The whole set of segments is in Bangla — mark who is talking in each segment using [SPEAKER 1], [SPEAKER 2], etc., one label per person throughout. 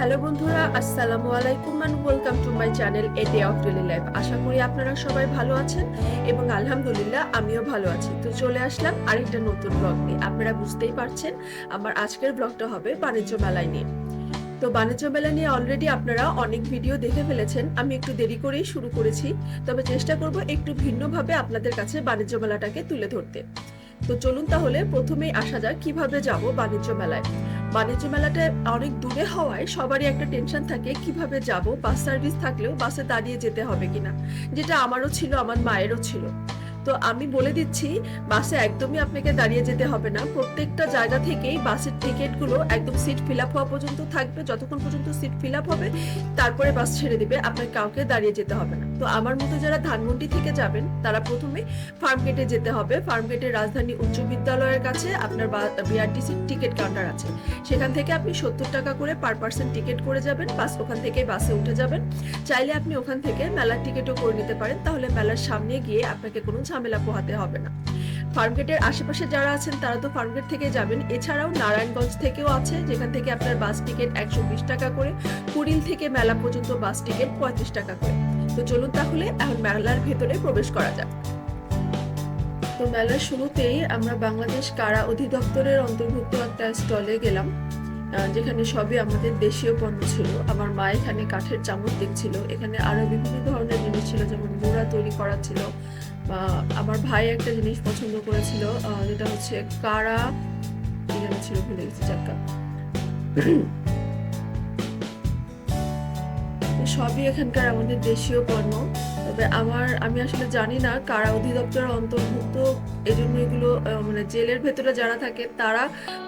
[SPEAKER 1] হ্যালো বন্ধুরা, আসসালামু আলাইকুম and welcome to my channel a day of daily life আশা করি আপনারা সবাই ভালো আছেন এবং আলহামদুলিল্লাহ আমিও ভালো আছি। তো চলে আসলাম আরেকটা নতুন ব্লগ নিয়ে। আপনারা বুঝতেই পারছেন, আমার আজকের ব্লগটা হবে বাণিজ্য মেলায় নিয়ে। তো বাণিজ্য মেলা নিয়ে অলরেডি আপনারা অনেক ভিডিও দেখে ফেলেছেন। আমি একটু দেরি করেই শুরু করেছি, তবে চেষ্টা করব একটু ভিন্নভাবে আপনাদের কাছে বাণিজ্য মেলাটাকে তুলে ধরতে। তো চলুন তাহলে প্রথমেই আসা যাক কীভাবে যাব বাণিজ্য মেলায়। বাণিজ্য মেলাটা অনেক দূরে হওয়ায় সবারই একটা টেনশন থাকে কীভাবে যাব বাস সার্ভিস থাকলেও বাসে দাঁড়িয়ে যেতে হবে কিনা। যেটা আমারও ছিল, আমার মায়েরও ছিল। তো আমি বলে দিচ্ছি, বাসে একদমই আপনাকে দাঁড়িয়ে যেতে হবে না। প্রত্যেকটা জায়গা থেকেই বাসের টিকিটগুলো একদম সিট ফিল আপ হওয়া পর্যন্ত থাকবে। যতক্ষণ পর্যন্ত সিট ফিল আপ হবে, তারপরে বাস ছেড়ে দিবে। আপনার কাউকে দাঁড়িয়ে যেতে হবে না। তো আমার মতো যারা ধানমন্ডি থেকে যাবেন, তারা প্রথমে ফার্ম গেটে যেতে হবে। ফার্ম গেটের রাজধানী উচ্চ বিদ্যালয়ের কাছে আপনার বিআরটিসির টিকিট কাউন্টার আছে। সেখান থেকে আপনি সত্তর টাকা করে পার পার্সন টিকিট করে যাবেন। বাস ওখান থেকে বাসে উঠে যাবেন। চাইলে আপনি ওখান থেকে মেলার টিকিটও করে নিতে পারেন। তাহলে মেলার সামনে গিয়ে আপনাকে কোনো ঝামেলা পোহাতে হবে না। ফার্মগেটের আশেপাশে যারা আছেন, তারা তো ফার্মগেট থেকে যাবেন। এছাড়াও নারায়ণগঞ্জ থেকেও আছে, যেখান থেকে আপনার বাস টিকিট একশো বিশ টাকা করে। কুড়িল থেকে মেলা পর্যন্ত বাস টিকিট পঁয়ত্রিশ টাকা করে। তো চলুন তাহলে এখন মেলার ভেতরে প্রবেশ করা যাক। তো মেলার শুরুতেই আমরা বাংলাদেশ কারা অধিদপ্তরের অন্তর্ভুক্ত একটা স্টলে গেলাম। যেখানে সবই আমাদের দেশীয় পণ্য ছিল। আমার মা এখানে কাঠের চামচ দেখছিল। এখানে আরও বিভিন্ন ধরনের জিনিস ছিল, যেমন মোড়া তৈরি করা ছিল বা আমার ভাই একটা জিনিস পছন্দ করেছিল যেটা হচ্ছে কারা যেন ছিল ভুলে গেছি চাক্কা সবই এখানকার আমাদের দেশীয় পণ্য। তবে আমার আমি আসলে জানি না কারা অধিদপ্তরের অন্তর্ভুক্ত। এই জন্য এগুলো মানে জেলের ভেতরে যারা থাকে তারা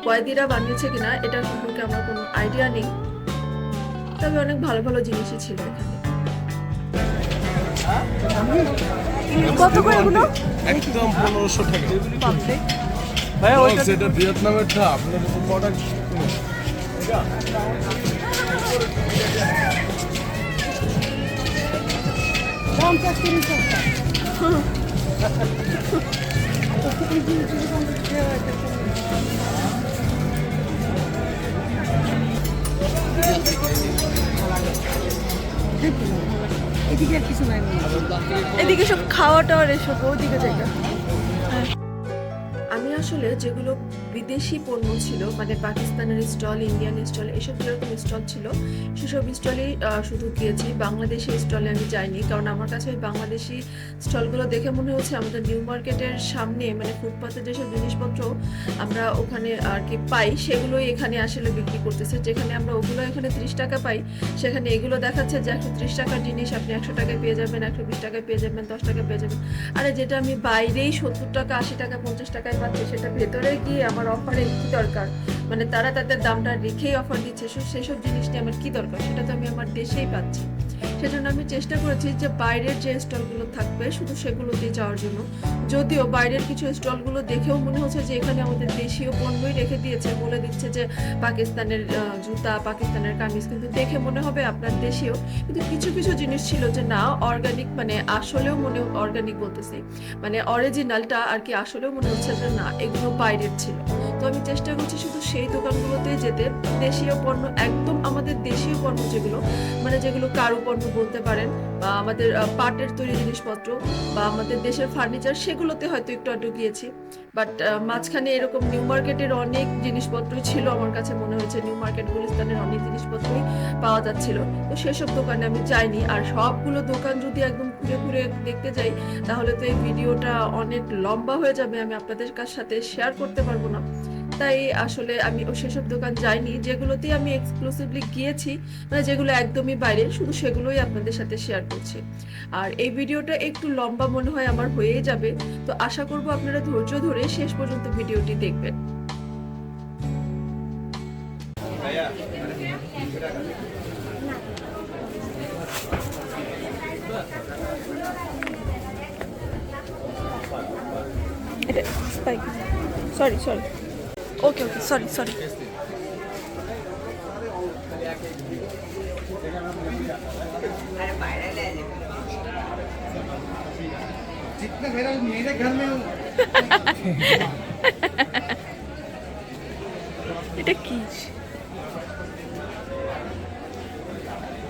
[SPEAKER 1] কয়েদিরা বানিয়েছে কিনা এটা সম্পর্কে আমার কোনো আইডিয়া নেই। তবে অনেক ভালো ভালো জিনিসই ছিল এখানে। কত করে এগুলো?
[SPEAKER 2] একদম পনেরোশো টাকা।
[SPEAKER 1] বাপরে।
[SPEAKER 2] ভাইয়া ভিয়েতনামের আপনার
[SPEAKER 3] এদিকে আর কিছু নাই
[SPEAKER 1] এদিকে সব খাওয়া টাওয়ার এসব ওদিকে জায়গা আমি আসলে যেগুলো বিদেশি পণ্য ছিল মানে পাকিস্তানের স্টল ইন্ডিয়ান স্টল, এসব যেরকম স্টল ছিল, সেসব স্টলেই শুধু গিয়েছি। বাংলাদেশি স্টলে আমি যাইনি, কারণ আমার কাছে ওই বাংলাদেশি স্টলগুলো দেখে মনে হচ্ছে আমাদের নিউ মার্কেটের সামনে মানে ফুটপাতে যেসব জিনিসপত্র আমরা ওখানে আর কি পাই, সেগুলোই এখানে আসলে বিক্রি করতেছে। যেখানে আমরা ওগুলো এখানে ত্রিশ টাকা পাই, সেখানে এগুলো দেখাচ্ছে যে একশো ত্রিশ টাকার জিনিস, আপনি একশো টাকায় পেয়ে যাবেন, একশো বিশ টাকায় পেয়ে যাবেন, দশ টাকায় পেয়ে যাবেন। আরে যেটা আমি বাইরেই সত্তর টাকা, আশি টাকা, পঞ্চাশ টাকায় পাচ্ছি, সেটা ভেতরে গিয়ে আমার অফারে কি দরকার? মানে তারা তাদের দামটা রেখেই অফার দিচ্ছে সেসব জিনিসটি আমার কি দরকার? সেটা তো আমি আমার দেশেই পাচ্ছি। সেজন্য আমি চেষ্টা করেছি যে বাইরের যে স্টলগুলো থাকবে, শুধু সেগুলোতেই যাওয়ার জন্য। যদিও বাইরের কিছু স্টলগুলো দেখেও মনে হচ্ছে যে এখানে আমাদের দেশীয় পণ্যই রেখে দিয়েছে, বলে দিচ্ছে যে পাকিস্তানের জুতা, পাকিস্তানের কামিজ। কিন্তু দেখে মনে হবে আপনার দেশীয় কিন্তু কিছু কিছু জিনিস ছিল যে না অর্গানিক মানে আসলেও মনে অর্গানিক বলতেছি। মানে অরিজিনালটা আর কি আসলেও মনে হচ্ছে যে না, এগুলো বাইরের ছিল। তো আমি চেষ্টা করছি শুধু সেই দোকানগুলোতে যেতে। দেশীয় পণ্য একদম আমাদের দেশীয় পণ্য যেগুলো মানে যেগুলো কারু পণ্য বলতে পারেন, বা আমাদের পাটের তৈরি জিনিসপত্র, বা আমাদের দেশের ফার্নিচার, সেগুলোতে হয়তো একটু আধটু গিয়েছি। বাট মাঝখানে এরকম নিউ মার্কেটের অনেক জিনিসপত্র ছিল আমার কাছে মনে হয়েছে। নিউ মার্কেট গুলিস্তানের অনেক জিনিসপত্রই পাওয়া যাচ্ছিল। তো সেসব দোকানে আমি যাইনি। আর সবগুলো দোকান যদি একদম ঘুরে ঘুরে দেখতে যাই, তাহলে তো এই ভিডিওটা অনেক লম্বা হয়ে যাবে। আমি আপনাদের কাছ সাথে শেয়ার করতে পারব না। তাই আসলে আমি সেসব দোকান যাইনি। যেগুলোতেই আমি এক্সক্লুসিভলি গিয়েছি মানে যেগুলো একদমই বাইরে, শুধু সেগুলোই আপনাদের সাথে শেয়ার করছি। আর এই ভিডিওটা একটু লম্বা মনে হয় আমার হয়েই যাবে। তো আশা করব আপনারা ধৈর্য ধরে শেষ পর্যন্ত ভিডিওটি দেখবেন। Sorry sorry ওকে ওকে সরি সরি
[SPEAKER 2] जितना मेरा मेरे घर में हूँ
[SPEAKER 1] এটা কি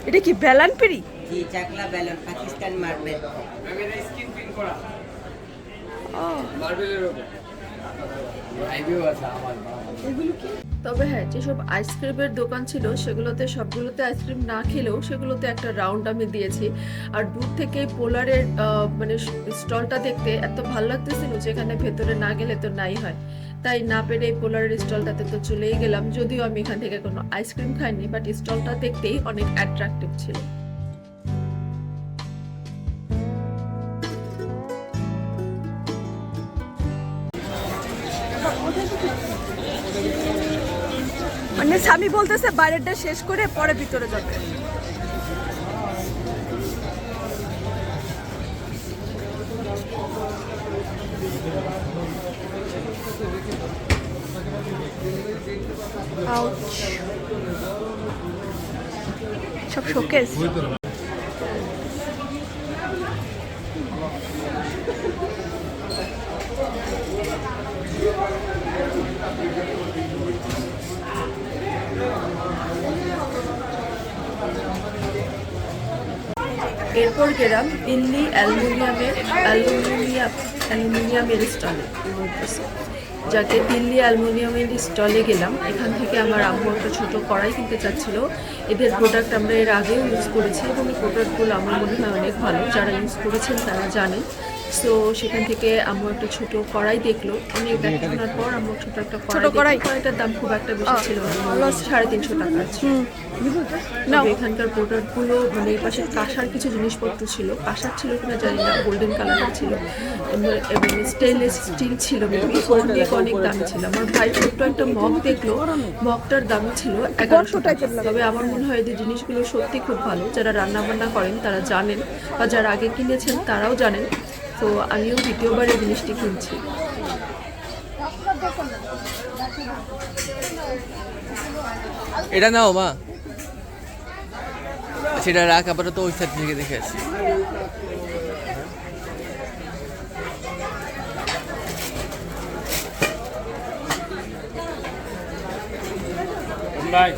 [SPEAKER 1] এটা কি বেলানপিরি
[SPEAKER 4] জি চাকলা ব্যালন পাকিস্তান মার্বেল
[SPEAKER 1] তবে হ্যাঁ যেসব আইসক্রিমের দোকান ছিল, সেগুলোতে সবগুলোতে আইসক্রিম না খেলেও সেগুলোতে একটা রাউন্ড আমি দিয়েছি। আর দূর থেকে পোলারের মানে স্টলটা দেখতে এত ভালো লাগতেছিল যেখানে ভেতরে না গেলে তো নাই হয়। তাই না পেরে এই পোলারের স্টলটাতে তো চলেই গেলাম, যদিও আমি এখান থেকে কোনো আইসক্রিম খাইনি বাট স্টলটা দেখতেই অনেক অ্যাট্রাকটিভ ছিল। মানে স্বামী বলতেছে বাইরেটা শেষ করে পরে ভিতরে যাবে। সব শোকেস এরপর গেলাম দিল্লি অ্যালুমিনিয়ামের অ্যালুমিনিয়াম অ্যালুমিনিয়ামের স্টলে যাকে দিল্লি অ্যালুমিনিয়ামের স্টলে গেলাম। এখান থেকে আমার আম্মু একটা ছোট কড়াই কিনতে চাচ্ছিলো। এদের প্রোডাক্ট আমরা এর আগেও ইউজ করেছি এবং এই প্রোডাক্টগুলো আমার মনে হয় অনেক ভালো। যারা ইউজ করেছেন তারা জানেন। সো সেখান থেকে আম্মু একটা ছোট কড়াই দেখল। অনেক দেখাশোনার পর আম্মু ছোট একটা কড়াই কড়াই? কড়াইটার দাম খুব একটা বেশি ছিল না। সাড়ে তিনশো টাকা না এখানকার প্রোডাক্টগুলো মানে এই পাশে কাঁসার কিছু জিনিসপত্র ছিল। কাঁসার ছিল কিনা জানি না গোল্ডেন কালারের ছিল। এবং- এবং স্টেনলেস স্টিল ছিল। অনেক অনেক দামি ছিল। আমার ভাই ছোট্ট একটা মগ দেখল। মগটার দাম ছিল এগারোশো টাকা। তবে আমার মনে হয় যে জিনিসগুলো সত্যি খুব ভালো। যারা রান্না বান্না করেন তারা জানেন। বা যারা আগে কিনেছেন তারাও জানেন। তো আমিও দ্বিতীয়বার এই জিনিসটি কিনছি।
[SPEAKER 5] এটা নাও মা। সেটা রাখ আপাতত ওই সাইড থেকে দেখে আসি।
[SPEAKER 2] ভাই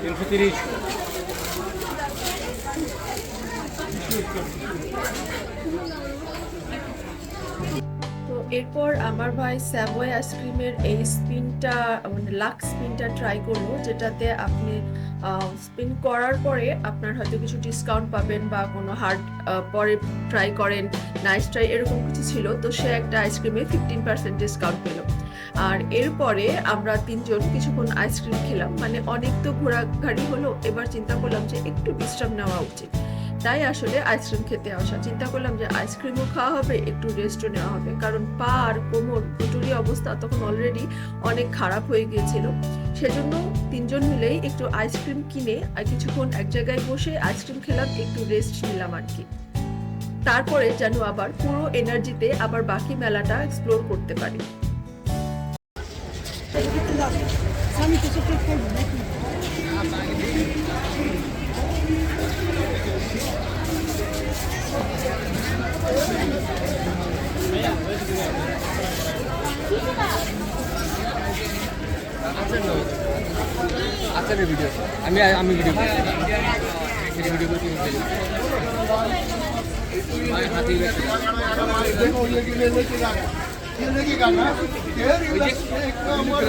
[SPEAKER 2] তিনশো তিরিশ।
[SPEAKER 1] এরপর আমার ভাই স্যাভয় আইসক্রিমের এই স্পিনটা মানে লাক স্পিনটা ট্রাই করল, যেটাতে আপনি স্পিন করার পরে আপনার হয়তো কিছু ডিসকাউন্ট পাবেন বা কোনো হার্ড পরে ট্রাই করেন নাইস ট্রাই এরকম কিছু ছিল, তো সে একটা আইসক্রিমে ফিফটিন পার্সেন্ট ডিসকাউন্ট পেল। আর এরপরে আমরা তিনজন কিছুক্ষণ আইসক্রিম খেলাম মানে অনেক তো ঘোরাঘাড়ি হলো, এবার চিন্তা করলাম যে একটু বিশ্রাম নেওয়া উচিত। তাই আসলে আইসক্রিম খেতে আসা। চিন্তা করলাম যে আইসক্রিমও খাওয়া হবে, একটু রেস্টও নেওয়া হবে। কারণ পা আর কোমর দুটোরই অবস্থা তখন অলরেডি অনেক খারাপ হয়ে গিয়েছিল। সেজন্য তিনজন মিলেই একটু আইসক্রিম কিনে আর কিছুক্ষণ এক জায়গায় বসে আইসক্রিম খেলাম, একটু রেস্ট নিলাম আর কি। তারপরে যেন আবার পুরো এনার্জিতে আবার বাকি মেলাটা এক্সপ্লোর করতে পারি।
[SPEAKER 3] স্বামী কিছু
[SPEAKER 6] ना तेरी लश्के कमर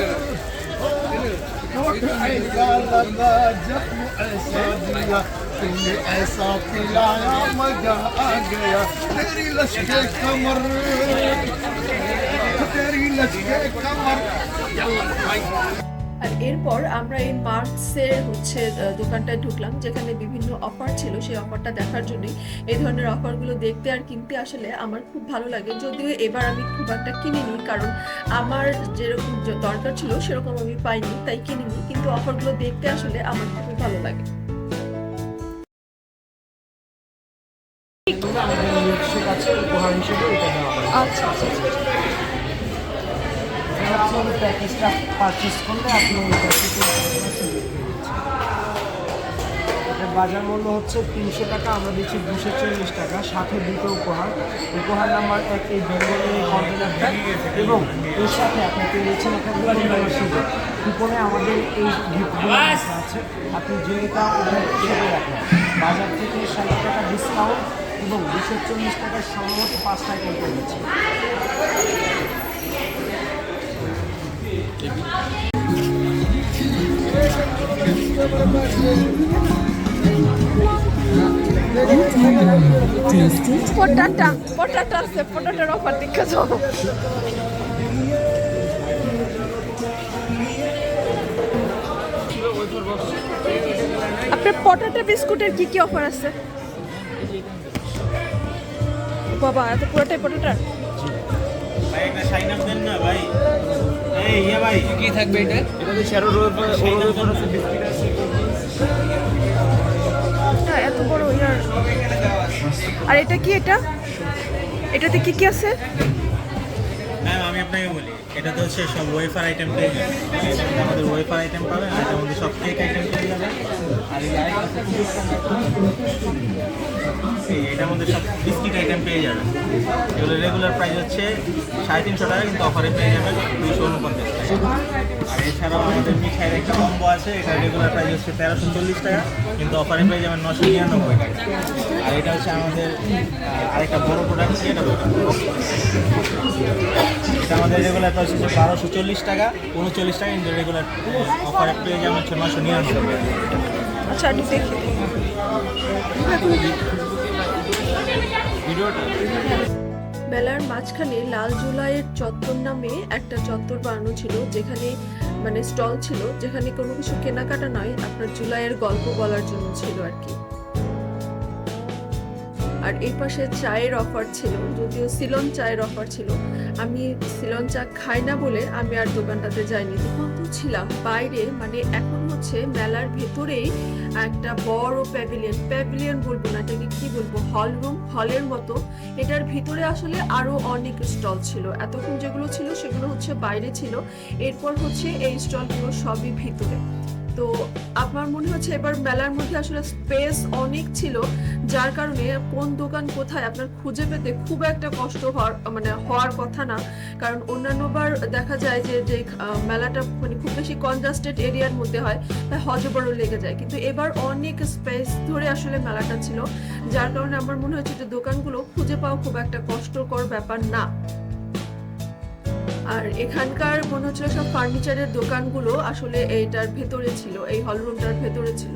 [SPEAKER 6] चोट ऐसा लगा जख्म ऐसा दिया तुमने ऐसा पिलाया मजा आ गया तेरी लश्के कमर तेरी लश्के कमर यल्ला भाई
[SPEAKER 1] আর এরপর আমরা এই মার্কসের হচ্ছে আহ, দোকানটায় ঢুকলাম যেখানে বিভিন্ন অফার ছিল সেই অফারটা দেখার জন্যই এই ধরনের অফারগুলো দেখতে আর কিনতে আসলে আমার খুব ভালো লাগে যদিও এবার আমি খুব একটা কিনিনি কারণ আমার যেরকম য- দরকার ছিল সেরকম আমি পাইনি তাই কিনিনি কিন্তু অফারগুলো দেখতে আসলে আমার খুবই ভালো লাগে
[SPEAKER 3] প্যাকেজটা পারচেস করলে আপনি
[SPEAKER 7] বাজার মূল্য হচ্ছে তিনশো টাকা, আমরা দিচ্ছি দুশো চল্লিশ টাকা, সাথে দুটো উপহার। উপহার নাম্বার এক এই বেঙ্গলের কন্টেনারটা এবং এর সাথে আপনি পেয়ে যাচ্ছেন একটা কুপন আমাদের এই গিফটগুলো আছে। আপনি যেটা রাখেন বাজার থেকে ষাট টাকা ডিসকাউন্ট এবং দুশো চল্লিশ টাকার সম্ভবত আইটেম পেয়ে যাচ্ছে
[SPEAKER 1] পটাটা পটাটা আছে পটাটার অফার দেখা যাও আপনার পটাটা বিস্কুটের কি কি অফার আছে বাবা এত পুরোটাই পটাটার
[SPEAKER 5] কি থাকবে এটা?
[SPEAKER 1] হ্যাঁ এত বড় ইয়ার। আর এটা কি এটা? এটাতে কি কি আছে?
[SPEAKER 8] ম্যাম আমি আপনাকে বলি এটা তো হচ্ছে সব ওয়েফার আইটেম পেয়ে যাবেন। আমাদের ওয়েফার আইটেম পাবেন, আর এটার মধ্যে সব কেক আইটেম পেয়ে যাবেন। আর এটার মধ্যে সব বিস্কিট আইটেম পেয়ে যাবেন। এগুলো রেগুলার প্রাইস হচ্ছে সাড়ে তিনশো টাকা, কিন্তু অফারে পেয়ে যাবেন দুইশো উনপঞ্চাশ টাকা। আর এছাড়াও আমাদের মিঠাইয়ের একটা কম্বো আছে এটা রেগুলার প্রাইস হচ্ছে তেরোশো চল্লিশ টাকা কিন্তু অফারে পেয়ে যাবেন নশো নিরানব্বই টাকা। আর এটা হচ্ছে আমাদের আরেকটা বড় প্রোডাক্ট এটা এটা আমাদের রেগুলার প্রাইস হচ্ছে বারোশো চল্লিশ টাকা উনচল্লিশ টাকা কিন্তু রেগুলার অফারে পেয়ে যাবেন হচ্ছে নশো নিরানব্বই
[SPEAKER 1] আচ্ছা একটু দেখি। বেলার মাঝখানে লাল জুলাইয়ের চত্বর নামে একটা চত্বর বানানো ছিল, যেখানে মানে স্টল ছিল, যেখানে কোনো কিছু কেনাকাটা নয়, আপনার জুলাইয়ের গল্প বলার জন্য ছিল আর কি। আর এই পাশে চায়ের অফার ছিল, যদিও সিলন চায়ের অফার ছিল। আমি সিলন চা খাই না বলে আমি আর দোকানটাতে যাইনি। তখন তো ছিলাম বাইরে মানে এখন হচ্ছে মেলার ভেতরেই একটা বড় প্যাভিলিয়ন প্যাভিলিয়ন বলব না, এটাকে কি বলব? হল রুম হলের মতো। এটার ভিতরে আসলে আরও অনেক স্টল ছিল। এতক্ষণ যেগুলো ছিল সেগুলো হচ্ছে বাইরে ছিল। এরপর হচ্ছে এই স্টলগুলো সবই ভিতরে। তো আমার মনে হচ্ছে এবার মেলার মধ্যে আসলে স্পেস অনেক ছিল? যার কারণে কোন দোকান কোথায় আপনার খুঁজে পেতে খুব একটা কষ্ট হওয়ার মানে হওয়ার কথা না। কারণ অন্যান্যবার দেখা যায় যে যে মেলাটা মানে খুব বেশি কনজাস্টেড এরিয়ার মধ্যে হয়, তাই হজবড় লেগে যায়। কিন্তু এবার অনেক স্পেস ধরে আসলে মেলাটা ছিল, যার কারণে আমার মনে হচ্ছে যে দোকানগুলো খুঁজে পাওয়া খুব একটা কষ্টকর ব্যাপার না। আর এখানকার মনে হচ্ছিল সব ফার্নিচারের দোকানগুলো আসলে এইটার ভেতরে ছিল, এই হল রুমটার ভেতরে ছিল।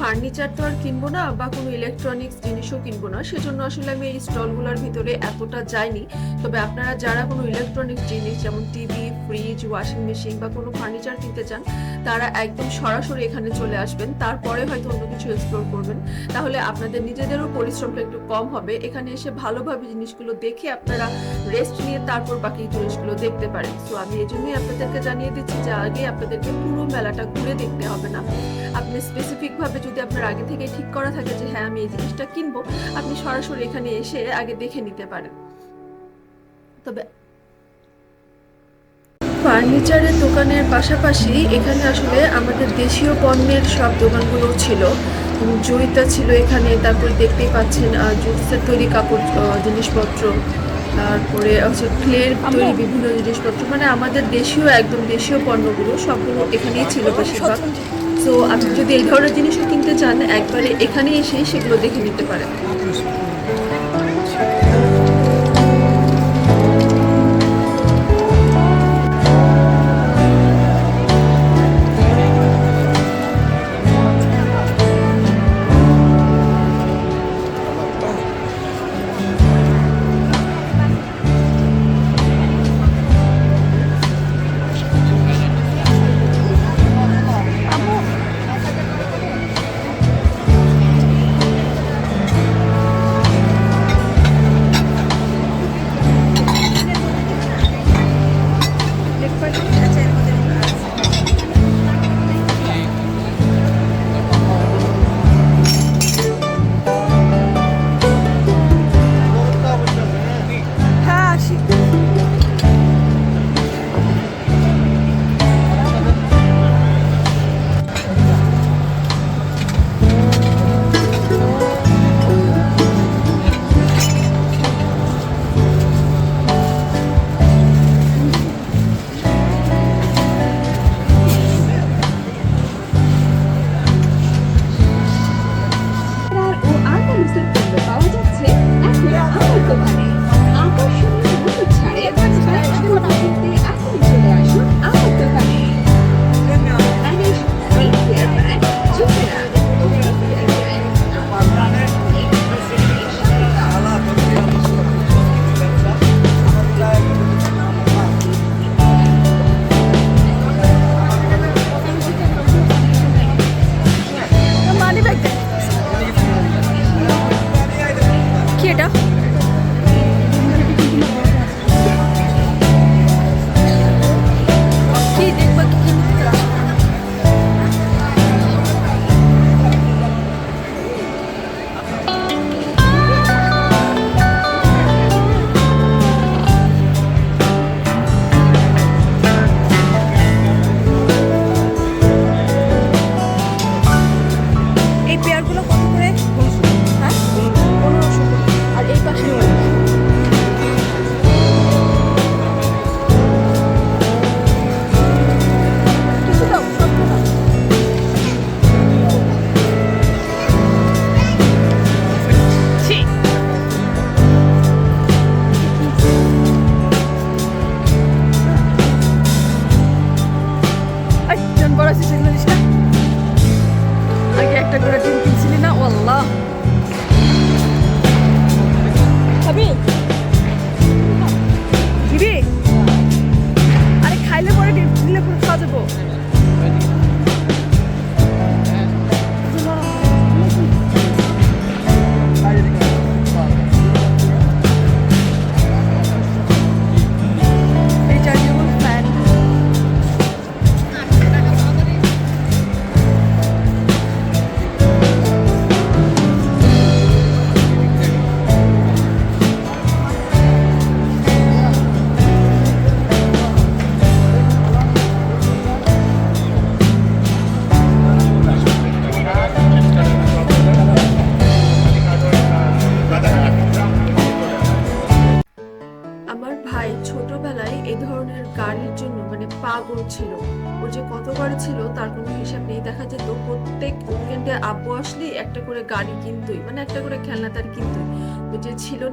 [SPEAKER 1] ফার্নিচার তো আর কিনবো না বা কোনো ইলেকট্রনিক্স জিনিসও কিনবো না, সেজন্য আসলে আমি এই স্টলগুলোর ভিতরে এতটা যাইনি। তবে আপনারা যারা কোনো ইলেকট্রনিক্স জিনিস যেমন টিভি ফ্রিজ ওয়াশিং মেশিন বা কোনো ফার্নিচার কিনতে চান, তারা একদম সরাসরি এখানে চলে আসবেন, তারপরে হয়তো অন্য কিছু এক্সপ্লোর করবেন। তাহলে আপনাদের নিজেদেরও পরিশ্রমটা একটু কম হবে। এখানে এসে ভালোভাবে জিনিসগুলো দেখে আপনারা রেস্ট নিয়ে তারপর বাকি জিনিসগুলো দেখতে পারেন। তো আমি এই জন্যই আপনাদেরকে জানিয়ে দিচ্ছি যে আগে আপনাদেরকে পুরো মেলাটা ঘুরে দেখতে হবে না। আপনি স্পেসিফিক ভাবে যদি আপনার আগে থেকে ঠিক করা থাকে যে হ্যাঁ আমি এই জিনিসটা কিনবো আপনি সরাসরি এখানে এসে আগে দেখে নিতে পারেন। তবে ফার্নিচারের দোকানের পাশাপাশি এখানে আসলে আমাদের দেশীয় পণ্যের সব দোকানগুলো ছিল। জয়িতা ছিল এখানে তারপরে দেখতেই পাচ্ছেন জুটসের তৈরি কাপড় জিনিসপত্র তারপরে হচ্ছে ক্লের তৈরি বিভিন্ন জিনিসপত্র মানে আমাদের দেশীয় একদম দেশীয় পণ্যগুলো সবগুলো এখানেই ছিল বেশিরভাগ। তো আপনি যদি এই ধরনের জিনিসও কিনতে চান, একবারে এখানে এসেই সেগুলো দেখে নিতে পারেন।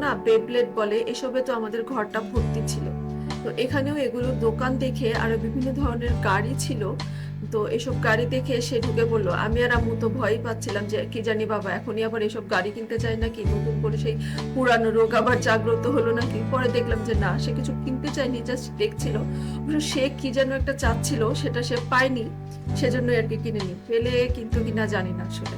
[SPEAKER 1] না বেবলেট বলে, এসবে তো আমাদের ঘরটা ভর্তি ছিল। তো এখানেও এগুলো দোকান দেখে আরও বিভিন্ন ধরনের গাড়ি ছিল। তো এসব গাড়ি দেখে সে ঢুকে বলল, আমি আর আম্মু তো ভয়ই পাচ্ছিলাম যে কি জানি বাবা, এখনই আবার এসব গাড়ি কিনতে চাই নাকি? নতুন করে সেই পুরানো রোগ আবার জাগ্রত হলো নাকি? পরে দেখলাম যে না, সে কিছু কিনতে চায়নি জাস্ট দেখছিল। সে কি যেন একটা চাচ্ছিল, সেটা সে পায়নি। সেজন্য আর কি কিনেনি। পেলে কিন্তু কিনা জানি না আসলে।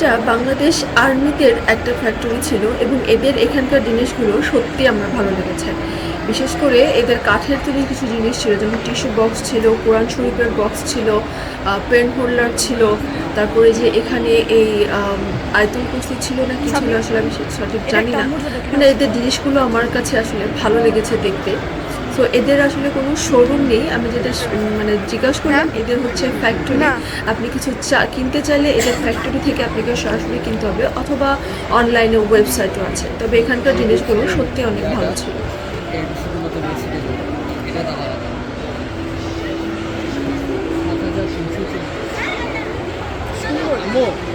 [SPEAKER 1] এটা বাংলাদেশ আর্মিদের একটা ফ্যাক্টরি ছিল এবং এদের এখানকার জিনিসগুলো সত্যি আমার ভালো লেগেছে। বিশেষ করে এদের কাঠের তৈরি কিছু জিনিস ছিল যেমন টিস্যু বক্স ছিল কোরআন শরীফের বক্স ছিল পেন হোল্ডার ছিল তারপরে যে এখানে এই আম, আয়তুল কুস্তি ছিল না কি ছিল আসলে আমি সঠিক জানি না। মানে এদের জিনিসগুলো আমার কাছে আসলে ভালো লেগেছে দেখতে। তো এদের আসলে কোনো শোরুম নেই। আমি যেটা মানে জিজ্ঞাসা করলাম এদের হচ্ছে ফ্যাক্টরি আপনি কিছু চা- কিনতে চাইলে এদের ফ্যাক্টরি থেকে আপনাকে সরাসরি কিনতে হবে অথবা অনলাইনে ওয়েবসাইটও আছে। তবে এখানকার জিনিসগুলো সত্যি অনেক ভালো ছিল।
[SPEAKER 5] って仕事にする枝だからまたじゃあ緊張す。るすごいもう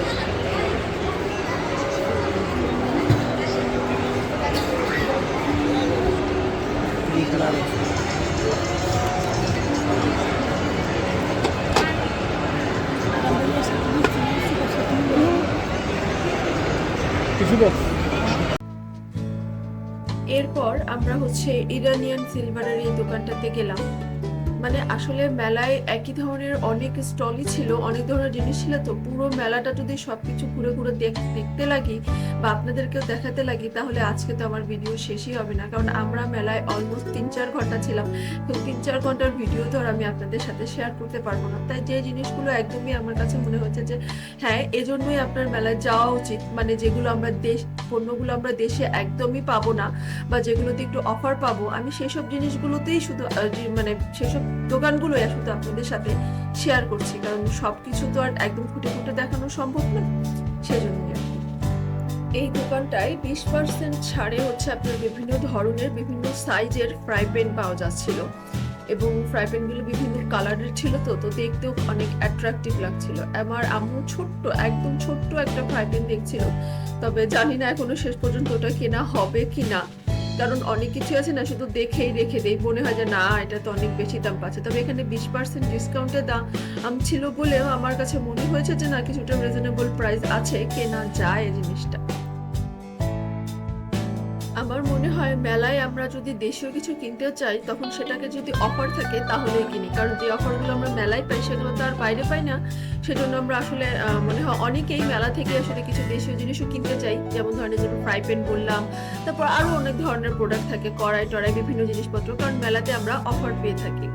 [SPEAKER 1] এরপর আমরা হচ্ছে ইরানিয়ান সিলভারের এই দোকানটাতে গেলাম। মানে আসলে মেলায় একই ধরনের অনেক স্টলই ছিল, অনেক ধরনের জিনিস ছিল, তো পুরো মেলাটা যদি সবকিছু ঘুরে ঘুরে দেখ- দেখতে লাগি বা আপনাদেরকেও দেখাতে লাগি, তাহলে আজকে তো আমার ভিডিও শেষই হবে না। কারণ আমরা মেলায় অলমোস্ট তিন চার ঘণ্টা ছিলাম, তো তিন চার ঘণ্টার ভিডিও আর আমি আপনাদের সাথে শেয়ার করতে পারব না। তাই যে জিনিসগুলো একদমই আমার কাছে মনে হচ্ছে যে হ্যাঁ এজন্যই আপনার মেলায় যাওয়া উচিত। মানে যেগুলো আমরা দেশ পণ্যগুলো আমরা দেশে একদমই পাবো না বা যেগুলোতে একটু অফার পাবো, আমি সেসব জিনিসগুলোতেই শুধু মানে সেসব দোকানগুলোই শুধু আপনাদের সাথে শেয়ার করছি, কারণ সবকিছু তো আর একদম ফুটে ফুটে দেখানো সম্ভব না। সেজন্যই আর। এই দোকানটায় বিশ পার্সেন্ট ছাড়ে হচ্ছে আপনার বিভিন্ন ধরনের, বিভিন্ন সাইজের ফ্রাই প্যান পাওয়া যাচ্ছিল। এবং ফ্রাই প্যানগুলো বিভিন্ন কালারের ছিল তো তো দেখতেও অনেক অ্যাট্রাকটিভ লাগছিল। আমার আম্মু ছোট্ট, একদম ছোট্ট একটা ফ্রাই প্যান দেখছিল। তবে জানি না এখনও শেষ পর্যন্ত ওটা কেনা হবে কি না কারণ অনেক কিছু আছে না, শুধু দেখেই রেখে দেই। মনে হয় যে না, এটা তো অনেক বেশি দাম পাচ্ছে। তবে এখানে বিশ পার্সেন্ট ডিসকাউন্টের দাম ছিল বলেও আমার কাছে মনে হয়েছে যে না, কিছুটা রিজনেবল প্রাইস আছে, কেনা যায় এই জিনিসটা। আমার মনে হয় মেলায় আমরা যদি দেশীয় কিছু কিনতে চাই, তখন সেটাকে যদি অফার থাকে তাহলেই কিনি। কারণ যে অফারগুলো আমরা মেলায় পাই, সেগুলো তো আর বাইরে পাই না। সেজন্য আমরা আসলে মনে হয় অনেকেই মেলা থেকে আসলে কিছু দেশীয় জিনিসও কিনতে চাই। যেমন ধরনের যেমন ফ্রাই প্যান বললাম, তারপর আরও অনেক ধরনের প্রোডাক্ট থাকে, কড়াই টড়াই, বিভিন্ন জিনিসপত্র। কারণ মেলাতে আমরা অফার পেয়ে থাকি।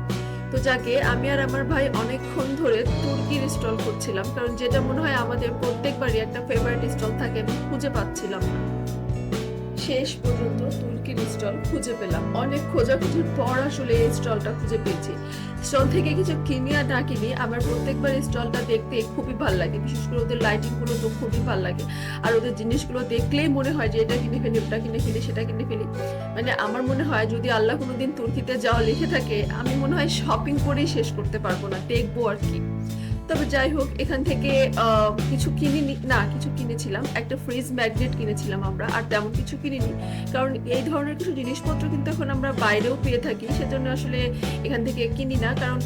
[SPEAKER 1] তো যাকে, আমি আর আমার ভাই অনেকক্ষণ ধরে তুর্কির স্টল করছিলাম। কারণ যেটা মনে হয় আমাদের প্রত্যেকবারই একটা ফেভারিট স্টল থাকে, আমি খুঁজে পাচ্ছিলাম না। শেষ পর্যন্ত তুর্কির স্টল খুঁজে পেলাম। অনেক খোঁজাখুঁজির পর আসলে এই স্টলটা খুঁজে পেয়েছি। স্টল থেকে কিছু কিনি আর না কিনি, আমার প্রত্যেকবার স্টলটা দেখতে খুবই ভালো লাগে। বিশেষ করে ওদের লাইটিংগুলো তো খুবই ভালো লাগে। আর ওদের জিনিসগুলো দেখলেই মনে হয় যে এটা কিনে ফেলি, ওটা কিনে ফেলি, সেটা কিনে ফেলি। মানে আমার মনে হয় যদি আল্লাহ কোনোদিন তুর্কিতে যাওয়া লিখে থাকে, আমি মনে হয় শপিং করেই শেষ করতে পারব না। দেখব আর কি। তবে যাই হোক, এখান থেকে কিছু কিনিনি, না, কিছু কিনেছিলাম। একটা ফ্রিজ ম্যাগনেট কিনেছিলাম আমরা, আর তেমন কিছু কিনিনি। কারণ এই ধরনের কিছু জিনিসপত্র কিন্তু এখন আমরা বাইরেও পেয়ে থাকি, সেজন্য আসলে এখান থেকে কিনি না। কারণ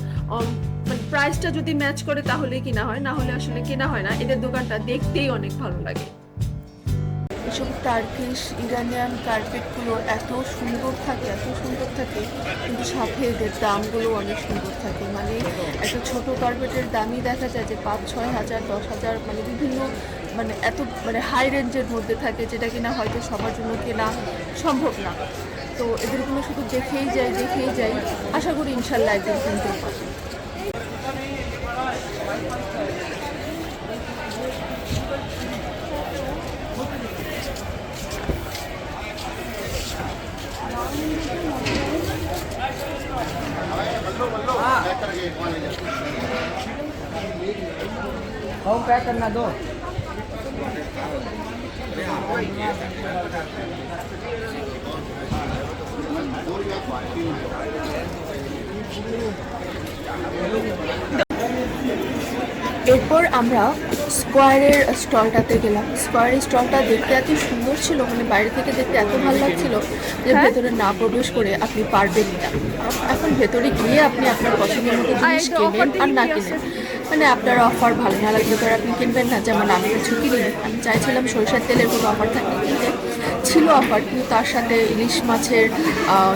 [SPEAKER 1] মানে প্রাইসটা যদি ম্যাচ করে তাহলেই কিনা হয়, না হলে আসলে কেনা হয় না। এদের দোকানটা দেখতেই অনেক ভালো লাগে। এসব টার্কিশ ইরানিয়ান কার্পেটগুলো এত সুন্দর থাকে, এত সুন্দর থাকে, কিন্তু সাথে এদের দামগুলো অনেক সুন্দর থাকে। মানে একটা ছোট কার্পেটের দামই দেখা যায় যে পাঁচ, ছয় হাজার, দশ হাজার মানে বিভিন্ন মানে এত মানে হাই রেঞ্জের মধ্যে থাকে, যেটা কিনা হয়তো সবার জন্য কেনা সম্ভব না। তো এদেরগুলো শুধু দেখেই যাই দেখেই যাই। আশা করি ইনশাল্লাহ একদিন কিনতে পারব।
[SPEAKER 7] होम पैक करना दो
[SPEAKER 1] এরপর আমরা স্কোয়ারের স্টলটাতে গেলাম। স্কোয়ারের স্টলটা দেখতে এত সুন্দর ছিল মানে বাইরে থেকে দেখতে এত ভালো লাগছিল যে ভেতরে না প্রবেশ করে আপনি পারবেন না। এখন ভেতরে গিয়ে আপনি আপনার পছন্দের মতো জিনিস কিনবেন আর না কিনেন। মানে আপনার অফার ভালো না লাগলে তো আপনি কিনবেন না। যেমন আমি কিছু কিনিনি আমি চাইছিলাম সরিষার তেলের কোনো অফার থাকলে কিনতে। ছিল অফার কিন্তু তার সাথে ইলিশ মাছের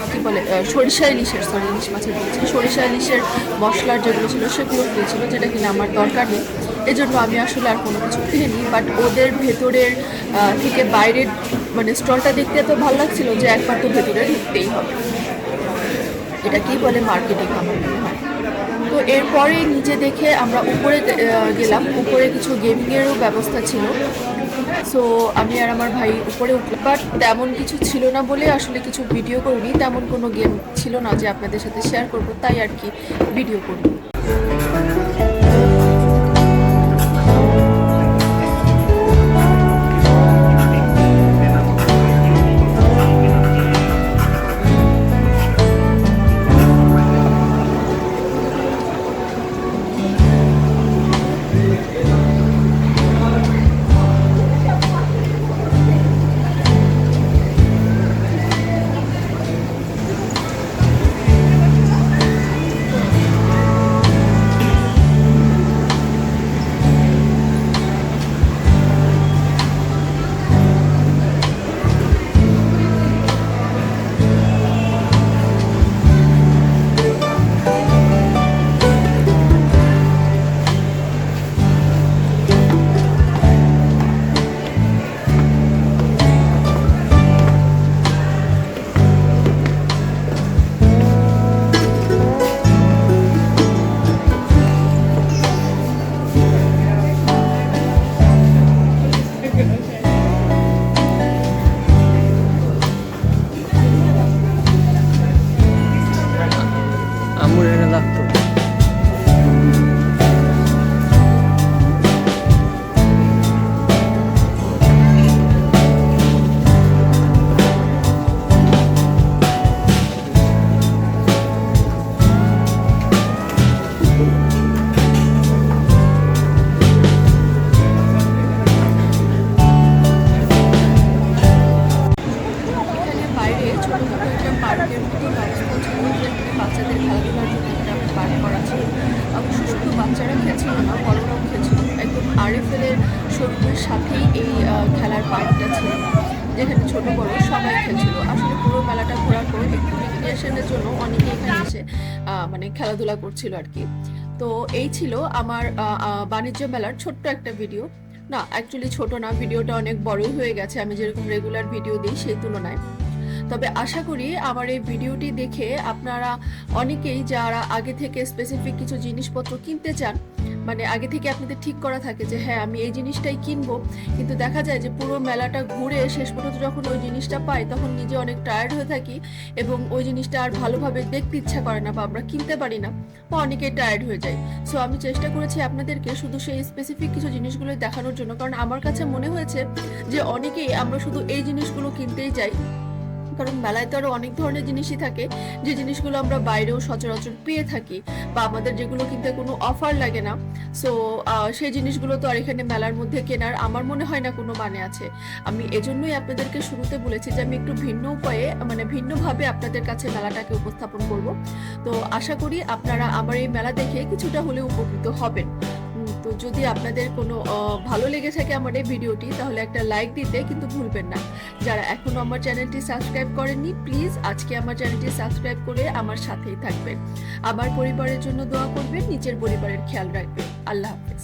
[SPEAKER 1] কি বলে সরিষা ইলিশের সরি ইলিশ মাছের বলছি সরিষা ইলিশের মশলার যেগুলো ছিল সেগুলো দিয়েছিল যেটা কিনা আমার দরকার নেই। এজন্য আমি আসলে আর কোনো কিছু কিনিনি বাট ওদের ভেতরের থেকে বাইরের মানে স্টলটা দেখতে এত ভালো লাগছিল যে একবার তো ভেতরে ঢুকতেই হবে। এটা কি বলে মার্কেটিং আমার মনে হয়। তো এরপরে নিজে দেখে আমরা উপরে গেলাম। উপরে কিছু গেমিংয়েরও ব্যবস্থা ছিল। সো আমি আর আমার ভাই উপরে উঠল বাট তেমন কিছু ছিল না বলে আসলে কিছু ভিডিও করিনি। তেমন কোনো গেম ছিল না যে আপনাদের সাথে শেয়ার করব, তাই আর কি ভিডিও করি। মানে খেলাধুলা করছিল আর কি। তো এই ছিল আমার বাণিজ্য মেলার ছোট্ট একটা ভিডিও না অ্যাকচুয়ালি ছোট না ভিডিওটা অনেক বড়ই হয়ে গেছে। আমি যেরকম রেগুলার ভিডিও দিই সেই তুলনায়। তবে আশা করি আমার এই ভিডিওটি দেখে আপনারা অনেকেই যারা আগে থেকে স্পেসিফিক কিছু জিনিসপত্র কিনতে চান মানে আগে থেকে আপনাদের ঠিক করা থাকে যে হ্যাঁ আমি এই জিনিসটাই কিনবো। কিন্তু দেখা যায় যে পুরো মেলাটা ঘুরে শেষ পর্যন্ত যখন ওই জিনিসটা পাই, তখন নিজে অনেক টায়ার্ড হয়ে থাকি এবং ওই জিনিসটা আর ভালোভাবে দেখতে ইচ্ছা করে না বা আমরা কিনতে পারি না বা অনেকেই টায়ার্ড হয়ে যায়। সো আমি চেষ্টা করেছি আপনাদেরকে শুধু সেই স্পেসিফিক কিছু জিনিসগুলো দেখানোর জন্য। কারণ আমার কাছে মনে হয়েছে যে অনেকেই আমরা শুধু এই জিনিসগুলো কিনতেই যাই। কারণ মেলায় তো আরও অনেক ধরনের জিনিসই থাকে। যে জিনিসগুলো আমরা বাইরেও সচরাচর পেয়ে থাকি বা আমাদের যেগুলো কিনতে কোনো অফার লাগে না। সো সেই জিনিসগুলো তো আর এখানে মেলার মধ্যে কেনার আমার মনে হয় না কোনো মানে আছে। আমি এজন্যই আপনাদেরকে শুরুতে বলেছি যে আমি একটু ভিন্ন উপায়ে মানে ভিন্নভাবে আপনাদের কাছে মেলাটাকে উপস্থাপন করব। তো আশা করি আপনারা আমার এই মেলা দেখে কিছুটা হলেও উপকৃত হবেন। তো যদি আপনাদের কোনো ভালো লেগে থাকে আমার এই ভিডিওটি, তাহলে একটা লাইক দিতে কিন্তু ভুলবেন না। যারা এখনও আমার চ্যানেলটি সাবস্ক্রাইব করেননি প্লিজ আজকে আমার চ্যানেলটি সাবস্ক্রাইব করে আমার সাথেই থাকবেন। আমার পরিবারের জন্য দোয়া করবেন, নিজের পরিবারের খেয়াল রাখবেন। আল্লাহ হাফেজ।